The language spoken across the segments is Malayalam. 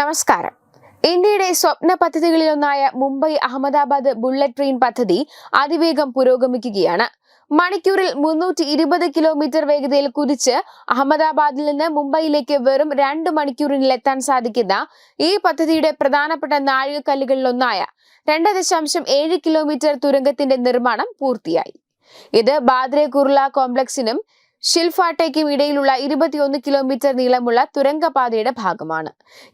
നമസ്കാരം. ഇന്ത്യയുടെ സ്വപ്ന പദ്ധതികളിലൊന്നായ മുംബൈ അഹമ്മദാബാദ് ബുള്ളറ്റ് ട്രെയിൻ പദ്ധതി അതിവേഗം പുരോഗമിക്കുകയാണ്. മണിക്കൂറിൽ മുന്നൂറ്റി ഇരുപത് കിലോമീറ്റർ വേഗതയിൽ കുതിച്ച് അഹമ്മദാബാദിൽ നിന്ന് മുംബൈയിലേക്ക് വെറും രണ്ട് മണിക്കൂറിനിൽ എത്താൻ സാധിക്കുന്ന ഈ പദ്ധതിയുടെ പ്രധാനപ്പെട്ട നാഴികക്കല്ലുകളിലൊന്നായ രണ്ട് ദശാംശം ഏഴ് കിലോമീറ്റർ തുരങ്കത്തിന്റെ നിർമ്മാണം പൂർത്തിയായി. ഇത് ബാദ്രെ കുർള കോംപ്ലക്സിനും ഷിൽഫാട്ടയ്ക്കും ഇടയിലുള്ള ഇരുപത്തിയൊന്ന് കിലോമീറ്റർ നീളമുള്ള തുരങ്കപാതയുടെ ഭാഗമാണ്.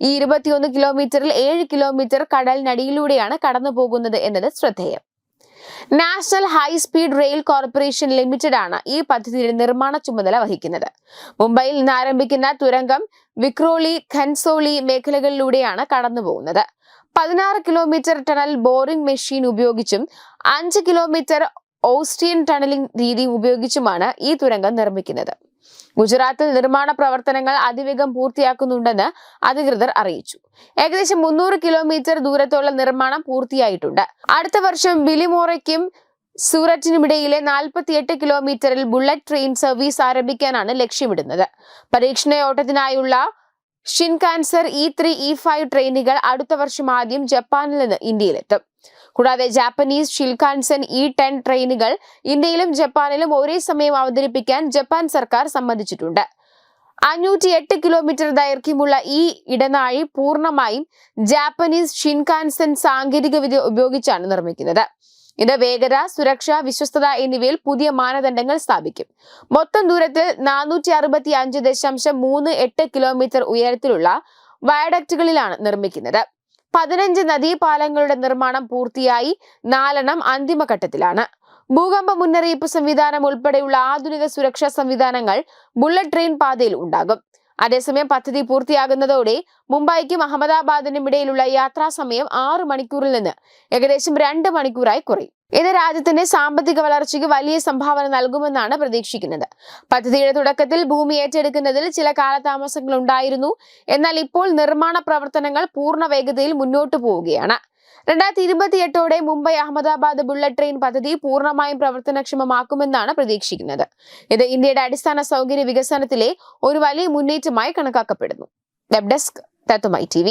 ഈ ഇരുപത്തിയൊന്ന് കിലോമീറ്ററിൽ ഏഴ് കിലോമീറ്റർ കടലിനടിയിലൂടെയാണ് കടന്നു പോകുന്നത് എന്നത് ശ്രദ്ധേയം. National high speed rail corporation limited ആണ് ഈ പദ്ധതിയുടെ നിർമ്മാണ ചുമതല വഹിക്കുന്നത്. മുംബൈയിൽ നിന്ന് ആരംഭിക്കുന്ന തുരങ്കം വിക്രോളി ഖൻസോളി മേഖലകളിലൂടെയാണ് കടന്നു പോകുന്നത് പതിനാറ് കിലോമീറ്റർ ടണൽ ബോറിംഗ് മെഷീൻ ഉപയോഗിച്ചും അഞ്ച് കിലോമീറ്റർ ഓസ്ട്രിയൻ ടണലിംഗ് രീതി ഉപയോഗിച്ചുമാണ് ഈ തുരങ്കം നിർമ്മിക്കുന്നത്. ഗുജറാത്തിൽ നിർമ്മാണ പ്രവർത്തനങ്ങൾ അതിവേഗം പൂർത്തിയാക്കുന്നുണ്ടെന്ന് അധികൃതർ അറിയിച്ചു. ഏകദേശം മുന്നൂറ് കിലോമീറ്റർ ദൂരത്തോളം നിർമ്മാണം പൂർത്തിയായിട്ടുണ്ട്. അടുത്ത വർഷം ബിലിമോറയ്ക്കും സൂററ്റിനുമിടയിലെ നാൽപ്പത്തിയെട്ട് കിലോമീറ്ററിൽ ബുള്ളറ്റ് ട്രെയിൻ സർവീസ് ആരംഭിക്കാനാണ് ലക്ഷ്യമിടുന്നത്. പരീക്ഷണയോട്ടത്തിനായുള്ള Shinkansen E three E five ട്രെയിനുകൾ അടുത്ത വർഷം ആദ്യം ജപ്പാനിൽ നിന്ന് ഇന്ത്യയിലെത്തും. കൂടാതെ ജാപ്പനീസ് ഷിൽഖാൻസൻ ഇ ടെൻ ട്രെയിനുകൾ ഇന്ത്യയിലും ജപ്പാനിലും ഒരേ സമയം അവതരിപ്പിക്കാൻ ജപ്പാൻ സർക്കാർ സമ്മതിച്ചിട്ടുണ്ട്. അഞ്ഞൂറ്റി എട്ട് കിലോമീറ്റർ ദൈർഘ്യമുള്ള ഈ ഇടനാഴി പൂർണമായും ജാപ്പനീസ് ഷിൻകാൻസൻ സാങ്കേതികവിദ്യ ഉപയോഗിച്ചാണ് നിർമ്മിക്കുന്നത്. ഇത് വേഗത സുരക്ഷ വിശ്വസ്തത എന്നിവയിൽ പുതിയ മാനദണ്ഡങ്ങൾ സ്ഥാപിക്കും. മൊത്തം ദൂരത്തിൽ നാനൂറ്റി അറുപത്തി അഞ്ച് ദശാംശം മൂന്ന് എട്ട് കിലോമീറ്റർ ഉയരത്തിലുള്ള വയഡക്റ്റുകളിലാണ് നിർമ്മിക്കുന്നത്. പതിനഞ്ച് നദീപാലങ്ങളുടെ നിർമ്മാണം പൂർത്തിയായി നാലെണ്ണം അന്തിമഘട്ടത്തിലാണ്. ഭൂകമ്പ മുന്നറിയിപ്പ് സംവിധാനം ഉൾപ്പെടെയുള്ള ആധുനിക സുരക്ഷാ സംവിധാനങ്ങൾ ബുള്ളറ്റ് ട്രെയിൻ പാതയിൽ ഉണ്ടാകും. അതേസമയം പദ്ധതി പൂർത്തിയാകുന്നതോടെ മുംബൈക്കും അഹമ്മദാബാദിനും ഇടയിലുള്ള യാത്രാ സമയം ആറ് മണിക്കൂറിൽ നിന്ന് ഏകദേശം രണ്ട് മണിക്കൂറായി കുറയും. ഇത് രാജ്യത്തിന്റെ സാമ്പത്തിക വളർച്ചയ്ക്ക് വലിയ സംഭാവന നൽകുമെന്നാണ് പ്രതീക്ഷിക്കുന്നത്. പദ്ധതിയുടെ തുടക്കത്തിൽ ഭൂമി ഏറ്റെടുക്കുന്നതിൽ ചില കാലതാമസങ്ങൾ ഉണ്ടായിരുന്നു എന്നാൽ ഇപ്പോൾ നിർമ്മാണ പ്രവർത്തനങ്ങൾ പൂർണ വേഗതയിൽ മുന്നോട്ടു പോവുകയാണ്. രണ്ടായിരത്തി ഇരുപത്തിയെട്ടോടെ മുംബൈ അഹമ്മദാബാദ് ബുള്ളറ്റ് ട്രെയിൻ പദ്ധതി പൂർണമായും പ്രവർത്തനക്ഷമമാക്കുമെന്നാണ് പ്രതീക്ഷിക്കുന്നത്. ഇത് ഇന്ത്യയുടെ അടിസ്ഥാന സൗകര്യ വികസനത്തിലെ ഒരു വലിയ മുന്നേറ്റമായി കണക്കാക്കപ്പെടുന്നു. Web desk തത്തുമായി T